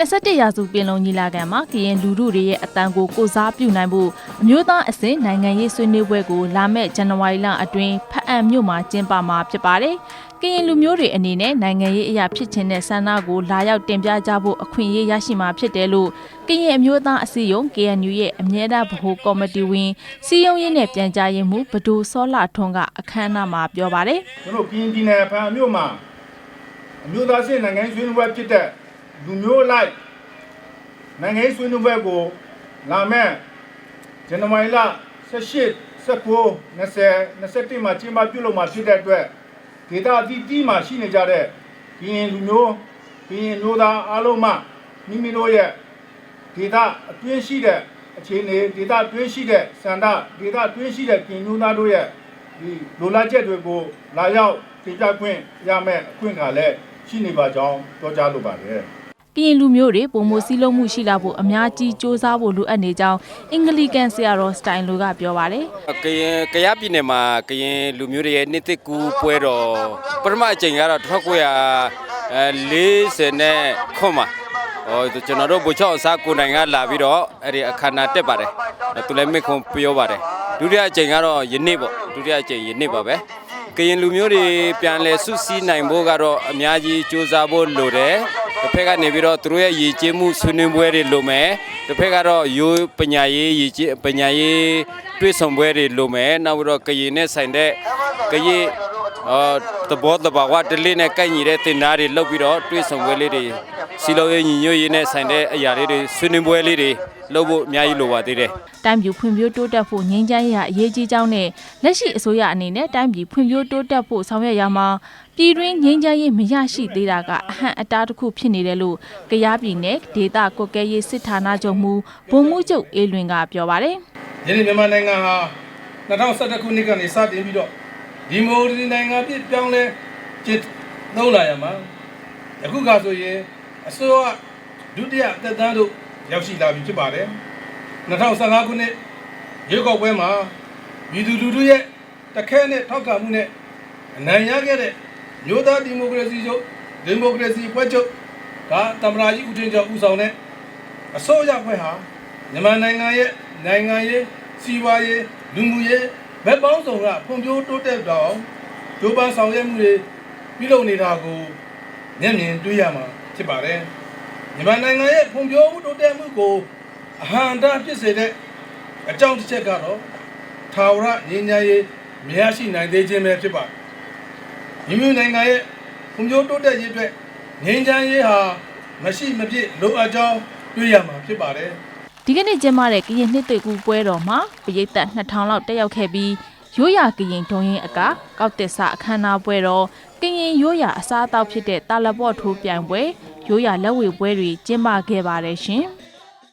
21ရာစုပင်လုံညီလာခံမှာကရင်လူထုတွေရဲ့အတန်ကိုကိုစားပြုနိုင်ဖို့အမျိုးသားအဆင့်နိုင်ငံရေးဆွေးနွေးပွဲကိုလာမယ့်ဇန်နဝါရီလအတွင်းဖအံမြို့မှာကျင်းပမှာဖြစ်ပါတယ်။ကရင်လူမျိုးတွေအနေနဲ့နိုင်ငံရေးအရာဖြစ်ချင်တဲ့ဆန္ဒကိုလာရောက်တင်ပြကြဖို့အခွင့်အရေးရရှိမှာဖြစ်တယ်လို့ကရင်အမျိုးသားအစည်းအရုံး KNU ရဲ့အမြဲတမ်းဗဟိုကော်မတီဝင်စီယုံရေးနဲ့ပြန်ကြားရေးမှူးဘဒိုစောလာထွန်းကအခမ်းအနားမှာပြောပါတယ်။ကျွန်တော်ကရင်ပြည်နယ်ဖန်အမြို့မှာအမျိုးသားစစ်နိုင်ငံရေးဆွေးနွေးပွဲဖြစ်တဲ့ လူမျိုးလိုက်နိုင်ငံရေးဆွေးနွေးပွဲကိုလာမယ့်ဇန်နဝါရီလ18 19 20 21မှာကျင်းပပြုလုပ်မှာဖြစ်တဲ့အတွက်ဒေသအသီးသီးမှာရှိနေကြတဲ့ကရင်လူမျိုးကရင်မျိုးသားအားလုံးမှမိမိတို့ရဲ့ဒေသအတွင်းရှိတဲ့အခြေအနေဒေသအတွင်းရှိတဲ့စန္ဒဒေသအတွင်းရှိတဲ့ကရင်မျိုးသားတို့ရဲ့ဒီလိုလားချက်တွေကိုလာရောက်တင်ပြခွင့်ရမယ်အခွင့်အခါလည်းရှိနေပါကြောင်းပြောကြားလိုပါတယ် ကရင်လူမျိုးတွေပုံမစည်းလုံးမှုရှိလာဖို့အများကြီးစ조사ဖို့လိုအပ်နေကြောင်းအင်္ဂလိကန်ဆရာတော်စတိုင်လိုကပြောပါတယ်ကရင်ကရပြည်နယ်မှာကရင်လူမျိုးတွေရဲ့နှစ်သက်ကူပွဲတော်ပထမအကြိမ်ကတော့1940နဲ့ခွန်မှာဟောကျွန်တော်တို့ဘူချောက်အစားကိုနိုင်ကလာပြီးတော့အဲ့ဒီအခမ်းအနားတက်ပါတယ်သူလည်းမိခွန်ပြောပါတယ်ဒုတိယအကြိမ်ကတော့ယနေ့ပေါ့ဒုတိယအကြိမ်ယနေ့ပါပဲကရင်လူမျိုးတွေပြန်လဲဆုစည်းနိုင်ဖို့ကတော့အများကြီးစူးစမ်းဖို့လိုတယ် တစ်ဖက်ကနေပြီးတော့သူတို့ရဲ့ရည်ကြည်မှုဆွေးနွေးပွဲတွေလိုမယ်တစ်ဖက်ကတော့ရိုးပညာရေးရည်ကြည်ပညာရေးတွေးဆောင်ပွဲတွေလိုမယ်နောက်ပြီးတော့ကရင်နဲ့ဆိုင်တဲ့ကရင်အော်တဘောတဘာဝတလေးနဲ့ကိုက်ညီတဲ့တင်သားတွေလုပ်ပြီးတော့တွေးဆောင်ပွဲလေးတွေ စီလုံးရေးညီညွတ်ရေးနဲ့ဆိုင်တဲ့အရာလေးတွေဆွေးနွေးပွဲလေးတွေလုပ်ဖို့အများကြီးလိုပါသေးတယ်။တိုင်းပြည်ဖွံ့ဖြိုးတိုးတက်ဖို့ငြိမ်းချမ်းရေးဟာအရေးကြီးကြောင်းနဲ့လက်ရှိအစိုးရအနေနဲ့တိုင်းပြည်ဖွံ့ဖြိုးတိုးတက်ဖို့ဆောင်ရွက်ရမှာပြည်တွင်းငြိမ်းချမ်းရေးမရရှိသေးတာကအဟန့်အတားတစ်ခုဖြစ်နေတယ်လို့ကရားပြည်နယ်ဒေသကွက်ကဲရေးစစ်ဌာနချုပ်မှူးဗိုလ်မှူးချုပ်အေးလွင်ကပြောပါတယ်။ယနေ့မြန်မာနိုင်ငံဟာ2011ခုနှစ်ကနေစတင်ပြီးတော့ဒီမိုကရေစီနိုင်ငံဖြစ်ပြောင်းလဲကျင့်သုံးလာရမှာအခုကဆိုရင် အစိုးရဒုတိယသက်တမ်းတို့ရောက်ရှိလာပြီဖြစ်ပါတယ်2015ခုနှစ်ရွေးကောက်ပွဲမှာပြည်သူလူထုရဲ့တခဲနဲ့ထောက်ခံမှုနဲ့အနိုင်ရခဲ့တဲ့မျိုးသားဒီမိုကရေစီချုပ်ဒီမိုကရေစီဖွဲ့ချုပ်ကတမရာကြီးဦးထင်ကျော်ဦးဆောင်တဲ့အစိုးရဖွဲ့ဟာမြန်မာနိုင်ငံရဲ့နိုင်ငံရေးစီးပွားရေးလူမှုရေးဘက်ပေါင်းစုံကဖွံ့ဖြိုးတိုးတက်တော့ဂျိုးပန်းဆောင်ရွက်မှုတွေပြုလုပ်နေတာကိုမျက်မြင်တွေ့ရမှာ ဖြစ်ပါတယ်မြန်မာနိုင်ငံရဲ့ဖွံ့ဖြိုးမှုတိုးတက်မှုကိုအဟန့်အတားဖြစ်စေတဲ့အကြောင်းတစ်ချက်ကတော့ထာဝရငြိမ်းချမ်းရေးမရရှိနိုင်သေးခြင်းပဲဖြစ်ပါတယ်မိမိနိုင်ငံရဲ့ဖွံ့ဖြိုးတိုးတက်ရေးအတွက်ငြိမ်းချမ်းရေးဟာမရှိမဖြစ်လိုအပ်ကြောင်းတွေ့ရမှာဖြစ်ပါတယ်ဒီကနေ့ကျင်းပတဲ့ကရင်နှစ်သိကူပွဲတော်မှာပရိသတ်2000လောက်တက်ရောက်ခဲ့ပြီးရိုးရာကရင်ဒုံရင်အကကောက်တက်ဆအခမ်းအနားပွဲတော် ကရင်ရိုးရာအစားအသောက်ဖြစ်တဲ့တာလပော့ထိုးပြိုင်ပွဲရိုးရာလက်ဝဲပွဲတွေကျင်းပခဲ့ပါတယ်ရှင်။